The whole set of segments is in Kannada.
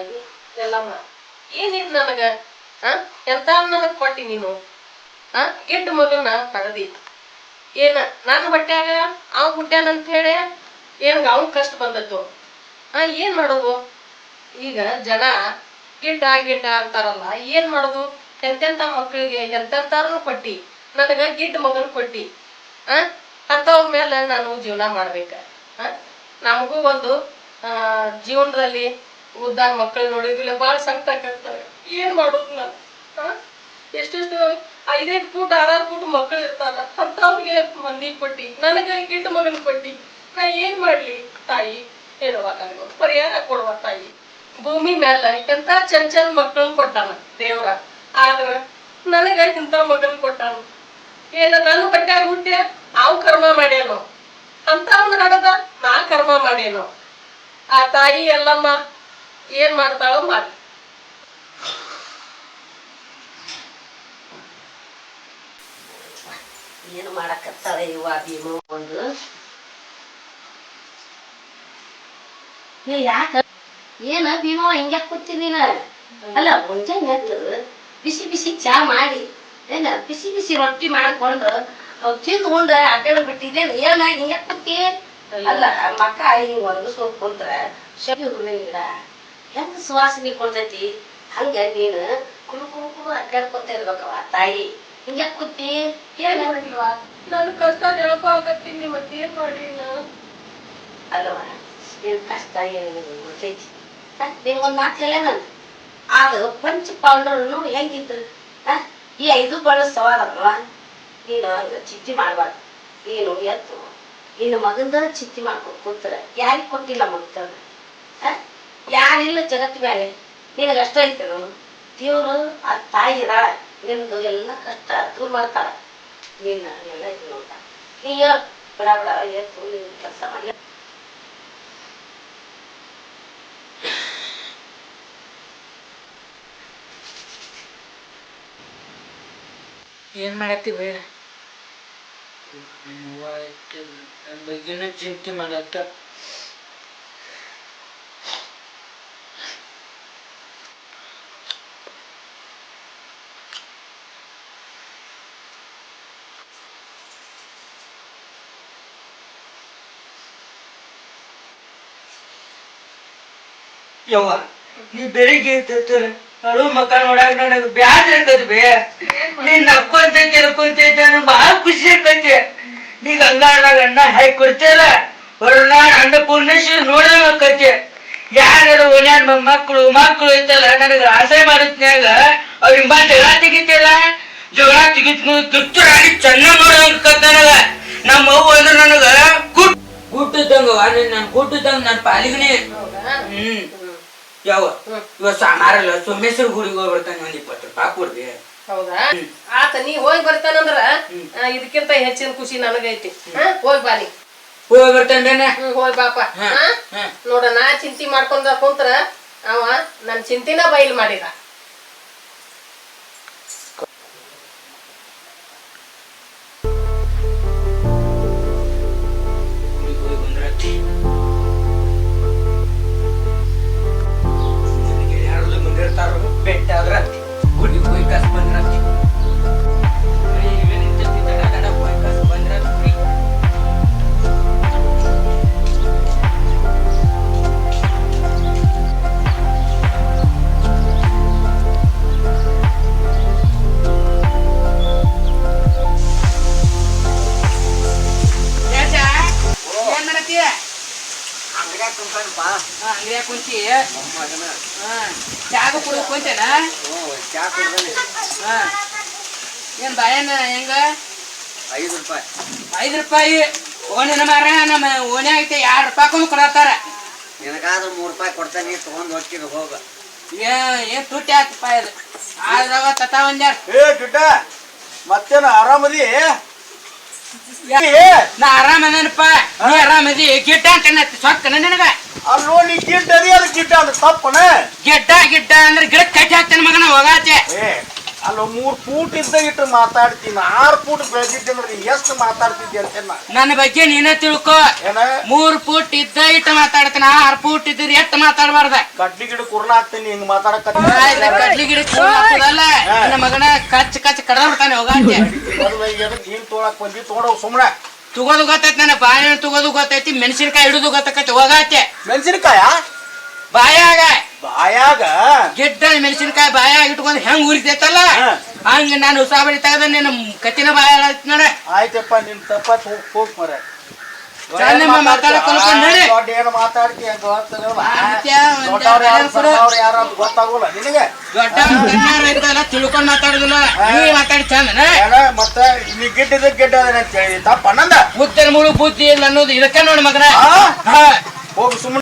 ತಾಯಿ ಎಲ್ಲಮ್ಮ ಏನಿದ್ ನನಗ? ಆ? ಎಂತ ನನಗೆ ಕೊಟ್ಟಿ ನೀನು? ಆ? ಗೆಡ್ಡ ಮಗನ ತಗದಿ ಏನ, ನಾನು ಬಟ್ಟ್ಯಾಗ ಅವ್ ಅಂತ ಹೇಳಿ? ಏನ್ ಅವನ್ ಕಷ್ಟ ಬಂದದ್ದು? ಆ, ಏನ್ ಮಾಡೋದು? ಈಗ ಜನ ಗಿಡ್ಡ ಗಿಡ್ಡ ಅಂತಾರಲ್ಲ, ಏನ್ ಮಾಡೋದು? ಎಂತೆಂತ ಮಕ್ಕಳಿಗೆ ಎಂತೆಂತಾರು ಕೊಟ್ಟಿ. ನನಗ ಗಿಡ್ಡ ಮಗನ್ ಕೊಟ್ಟಿ. ಆ? ಅಂತವ್ರ ಮೇಲೆ ನಾನು ಜೀವನ ಮಾಡ್ಬೇಕ. ನಮಗೂ ಒಂದು ಜೀವನದಲ್ಲಿ ಉದ್ದಾನ ಮಕ್ಕಳು ನೋಡಿದ್ರೆ ಭಾಳ ಸಂಕಟ ಕೇಳ್ತಾರೆ ಏನ್ ಮಾಡೋದು ನಾನು? ಎಷ್ಟೆಷ್ಟು ಐದೈದು ಫೂಟ್ ಆರಾರು ಫೂಟ್ ಮಕ್ಕಳು ಇರ್ತಾರ. ಅಂತವ್ರಿಗೆ ಮಂದಿಗೆ ಕೊಟ್ಟಿ. ನನಗೆ ಗಿಟ್ಟ ಮಗನ ಕೊಟ್ಟಿ. ನಾ ಏನ್ ಮಾಡ್ಲಿ? ತಾಯಿ ಹೇಳುವ ನನಗೆ ಪರಿಹಾರ ಕೊಡುವ ತಾಯಿ. ಭೂಮಿ ಮ್ಯಾಲ ಎಂತ ಚಂದ ಚಂದ ಮಕ್ಕಳನ್ನ ಕೊಟ್ಟಾನ ದೇವ್ರ. ಆದ್ರ ನನಗ ಇಂಥ ಮಗನ್ ಕೊಟ್ಟಾನ. ಏನ ನಾನು ಬಟ್ಟೆ ಹುಟ್ಟೆ ಅವ್ ಕರ್ಮ ಮಾಡ್ಯಾನೋ? ಅಂತ ಅವ್ನ ನಡದ ನಾ ಕರ್ಮ ಮಾಡ್ಯಾನೋ? ಆ ತಾಯಿ ಎಲ್ಲಮ್ಮ ಏನ್ ಮಾಡ್ತಾಳೋ ಮಾಡಿ. ಏನು ಮಾಡಕತ್ತಾಳೆ ಇವ ಭೀಮ ಒಂದು? ಯಾಕ? ಏನ ಭೀಮ ಹಿಂಗ್ಯಾಕ್ ಕೂತಿ ನೀನ? ಅಲ್ಲ ಮುಂಜಾನೆ ಎದ್ದು ಬಿಸಿ ಬಿಸಿ ಚಾ ಮಾಡಿ, ಏನ ಬಿಸಿ ಬಿಸಿ ರೊಟ್ಟಿ ಮಾಡ್ಕೊಂಡು ತಿಂದ್ಕೊಂಡು ಅಡ್ಡಾಡ ಬಿಟ್ಟಿದ್ದೇನೆ ಏನ ಹಿಂಗ್ಯಾಕ್ ಕೂತಿ? ಅಲ್ಲ, ಮಕ್ಕ ಹಿಂಗ್ ಒಣಗಿಸ್ಕೊಂಡ್ ಕುಂತ್ರ ಶಬಿ ಹೂವಿನ ಗಿಡ. ಹೆಂಗ್ ಸುವಾಸನೆ ಕೊಡ್ತೈತಿ ಹಂಗ ನೀನು ಕುಲು ಕುಲು ಕುಲು ಅಡ್ಡಾಡ್ಕೊತ ಇರ್ಬೇಕವ ತಾಯಿ. ಹಿಂಗ ಕೂತಿ ಏನ ನಾನು ಕಷ್ಟ ಹೇಳ್ಕೊಳಕತ್ತೀನಿ ಆಗತ್ತೀನಿ ಮತ್ತೇನ್ ಮಾಡ್ಲಿ ನಾನು ಅಲ್ವ ಏನ್ ಕಷ್ಟ ಏನು ಗೊತ್ತೈತಿ? ನಿಮ್ಗೊಂದ್ ಮಾತು ಹೇಳ ನಾನು? ಅದು ಪಂಚ ಪಾಂಡವರು ಹೆಂಗಿದ್ರು? ಆ? ಈ ಐದು ಬಳಸ್ತವಲ್ಲ ನೀನು ಹಂಗ ಚಿಂತೆ ಮಾಡಬಾರ್ದು. ನೀನು ಎತ್ತು ನಿನ್ನ ಮಗಂದ ಚಿಂತೆ ಮಾಡ್ಕೊಂಡು ಕೂತ್ರ ಯಾರಿಗೆ ಕೊಟ್ಟಿಲ್ಲ ಮಕ್ಕಳ ಯಾರಿಲ್ಲ ಜಗತ್ ಮೇಲೆ ನಿನಗಷ್ಟ ಅಷ್ಟ ದೇವರು ಆ ತಾಯಿ ಇದಾಳ ನಿಂದು ಎಲ್ಲ ಕಷ್ಟ ದೂರ ಮಾಡ್ತಾಳ. ನೀನು ಎಲ್ಲ ಇದು ನೋಡ. ನೀ ಬಡ, ಬಿಡ ಬಿಡ ಎತ್ತು ನೀನು ಕೆಲಸ ಮಾಡಿ. ಏನ್ ಮಾಡತ್ತೀವಿ ನನ್ನ ಬಗ್ಗೆನ ಚಿಂತೆ ಮಾಡತ್ತ. ಯವ್ವ ನೀ ಬೆಳಿಗ್ಗೆ ಎದ್ದಿರ್ತೀರ ಅಳು ಮಕ್ಕ ನೋಡಾಕ ನನಗೆ ಬ್ಯಾಸ್ರ ಆಕತ್ ಬೇ. ನೀನ್ ನಕ್ಕೊಂತ ಕೆಲ್ಕೊಂತ ನನಗ್ ಬಹಳ ಖುಷಿ ಆಕತಿ ನೀ ಗಂಗಾಳದಾಗ ಅಣ್ಣ ಹಾಕಿ ಕೊಡ್ತೀರ ಬರೋಣ ಅಣ್ಣ ಪೂರ್ಣೇಶ್ವರಿ ನೋಡಂಗ ಆಕತಿ ಯಾರು ಓನ್ಯಾನ ಮಕ್ಕಳು ಮಕ್ಕಳು ಐತಲ್ಲ ನನಗೆ ಆಸೆ ಮಾಡತ್ನ್ಯಾಗ ಅವ್ರಿಗೆ ಬಾ ಜಗಳ ತೆಗಿತಿಲ್ಲ ಜಗಳ ತೆಗಿತ್ ತುತ್ತರಾಗಿ ಚೆನ್ನಾಗ್ ನೋಡಂಗ ನನಗ. ನಮ್ಮ ಅವ್ವ ಅಂದ್ರೆ ನನಗ ಗುಟ್ ಗುಟ್ಟಿದ್ದಂಗ ನಾನು ಗುಟ್ಟಿದ್ದಂಗ ನನ್ನ ಪಾಲಿಗನೇ. ಹೌದಾ? ಹ್ಮ್. ಯಾವ? ಇವ ಸಾಮಾರಲ್ಲ ಸೋಮೇಶ್ವರ ಗುಡಿಗೆ ಹೋಗಿ ಬರ್ತಾನೆ ಒಂದ್ ಇಪ್ಪತ್ತು ರೂಪಾಯಿ ಕೊಡ್ರಿ. ಹೌದಾ? ಆತ ನೀ ಹೋಗಿ ಬರ್ತಾನಂದ್ರ ಇದಕ್ಕಿಂತ ಹೆಚ್ಚಿನ ಖುಷಿ ನನಗೈತಿ. ಹೋಗಿ ಬಾ ನೀ. ಹೋಗಿ ಬರ್ತಾನೆ ಹೋಗಿ ಬಾಪ. ನೋಡ ನಾ ಚಿಂತಿ ಮಾಡ್ಕೊಂಡ ಕುಂತ್ರ ಅವ ನನ್ ಚಿಂತಿನ ಬಯಲ್ ಮಾಡಿದ. ಅಂಗಡಿಯಾಗ ಕುಂತಿ. ಹಾ ಚಾಗ ಕುಡಿದು ಕುಂತೇನ? ಹಾಂ. ಏನು ಬಾಯನ ಹೆಂಗ? ಐದು ರೂಪಾಯಿ. ಐದು ರೂಪಾಯಿ. ಓಣಿನ ಮಾರ ನಮ್ಮ ಓಣಿ ಐತೆ ಎರಡು ರೂಪಾಯಿ ಕೊಡತ್ತಾರ. ನಿನಗಾದ್ರೂ ಮೂರು ರೂಪಾಯಿ ಕೊಡ್ತಾನೆ ತಗೊಂಡ್ ಹೋಗ್ತೀನಿ ಹೋಗ. ಏ ಏನ್ ತುಟ್ಟಿ ಆತಪ್ಪ ಇದು. ಆದ್ರಾಗ ತತ ಒಂದ್ಯಾರ ಏ ಗಿಡ್ಡ ಮತ್ತೇನು ಆರಾಮದಿ? ನಾ ಆರಾಮದೇನಪ್ಪ ನೀ ಆರಾಮದಿ ಗಿಡ್ಡ ಅಂತ ಸೊಕ್ಕನ ನಿನಗ ಅಲ್ಲಿ ನೋಡಿ ನೀ ಗಿಡ್ಡ ಅದಿ ಅದು ಗಿಡ್ಡ ಅದು ತಪ್ಪನ ಗಿಡ್ಡ ಗಿಡ್ಡ ಅಂದ್ರೆ ಗಿಡ ಕಟ್ಟಿ ಹಾಕ್ತಾನ ಮಗನ ಹೋಗಾಚೆ ಏ ಅಲ್ಲ ಮೂರ್ ಫೂಟ್ ಇದ್ದ ಇಟ್ಟು ಮಾತಾಡ್ತೀನಿ. ಆರ್ ಫೂಟ್ ಬೆಳೆದಿದ್ದೆ ಅಂದ್ರೆ ಎಷ್ಟು ಮಾತಾಡ್ತಿದ್ದೆ ಅಂತ ನಾ ನನ್ನ ಬಗ್ಗೆ ನೀನೇ ತಿಳ್ಕೊ. ಏನ? ಮೂರ್ ಫೂಟ್ ಇದ್ದ ಇಟ್ಟು ಮಾತಾಡ್ತೀನಿ. ಆರ್ ಫೂಟ್ ಇದ್ರೆ ಎಷ್ಟು ಮಾತಾಡಬಾರ್ದ? ಕಡ್ಲಿ ಗಿಡ ಕುರ್ಲ ಹಾಕ್ತೀನಿ ಹಿಂಗ್ ಮಾತಾಡಕ್ ಕಡ್ಲಿ ಗಿಡ ಹಾಕೋದಲ್ಲ. ನನ್ನ ಮಗನ ಕಚ್ ಕಚ್ ಕಡದ ಬಿಡ್ತಾನೆ ಹೋಗಾಂತೆ ನೀನ್ ತೋಳಕ್ ಬಂದಿ ತೋಡೋ ಸುಮ್ನೆ. ತಗೋದು ಗೊತ್ತೈತಿ ನನ್ನ ಬಾಳೆಹಣ್ಣು ತಗೋದು ಗೊತ್ತೈತಿ ಮೆಣಸಿನ್ಕಾಯಿ ಹಿಡಿದು ಗೊತ್ತಾಕತಿ. ಹೋಗಾತೆ ಮೆಣಸಿನಕಾಯ? ಬಾಯಾಗ. ಬಾಯಾಗ ಗಿಡ್ಡ ಮೆಣಸಿನಕಾಯಿ ಬಾಯಾಗ ಇಟ್ಕೊಂಡು ಹೆಂಗ್ ಉರಿತೈತಲ್ಲ. ಹಂಗ ನಾನು ಉಸಾಬರಿ ತೆಗೆದ ನಿನ್ನ ಕತ್ತಿನ ಬಾಯ ನೋಡ. ಆಯ್ತಪ್ಪ ನಿನ್ ತಪ್ಪ ಹೋಗ್ ಮರ ತಿಳ್ಕೊಂಡ್ ಮಾತಾಡುದಿಲ್ಲ. ನೀ ಮಾತಾಡಿ ಮತ್ತ ನೀ ಗಿಡ್ಡ ತಪ್ಪ ಬುದ್ಧನ ಮುಳು ಬುದ್ಧಿ ಇಲ್ಲ ಅನ್ನೋದು ಇದಕ್ಕೆ ನೋಡಿ ಮಗನ. ಹೋಗು ಸುಮ್ಮನೆ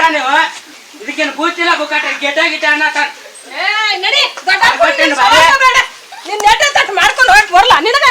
ಬೊಕ್ಕಟ ಇದಕ್ಕೇನು ಕೂತಿಲ್ಲ ಬೊಕ್ಕಟ. ಗೆಟ ಗಿಟ ಅನ್ನ ಏ ನಡಿ ದೊಡ್ಡ ನಿನ್ನ ಮಾಡ್ಕೊಂಡು ಹೋಗಿ ಬರಲ್ಲ ನಿನಗೆ?